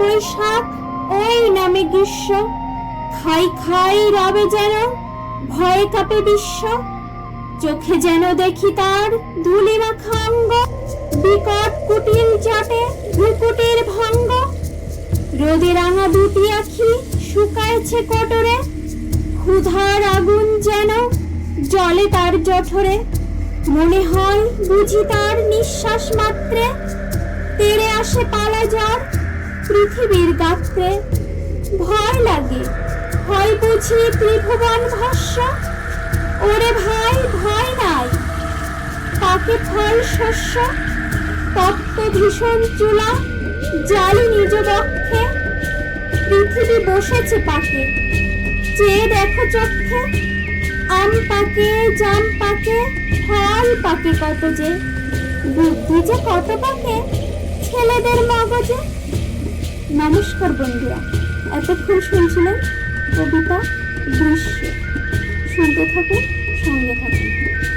বৈশাখ, ওই নামে গ্রীষ্ম। খাই খাই রবে যেন, ভয়ে কাপে বিশ্ব। চোখে যেন দেখি তার ধুলি মাখা বিকট কুটিল জটে ভ্রুকুটির ভঙ্গ। রোদে রাঙা দুটি আখি শুকায়ছে কোটরে, ক্ষুধার আগুন যেন জলে তার জঠরে। মনে হয় বুঝি তার নিঃশ্বাস মাত্রে তেড়ে আসে পালা জ্বর পৃথিবীর গাত্রে। ভয় লাগে হয় বুঝি ত্রিভুবন ভস্য ওরে ভাই, ভয় নাই, তাকে ফল শস্য, তপ্ত ভীষণ চুলা, জালি নিজ বক্ষে পৃথিবী বসেছে পাকে চেয়ে দেখো চক্ষে আম পাকে, জাম পাকে, ফল পাকে কত যে। বুদ্ধি যে কত পাকে ছেলেদের মগজে? নমস্কার বন্ধুরা এতক্ষণ শুনছিলেন কবিতা দৃশ্য। শুনতে থাকুন সঙ্গে থাকুন।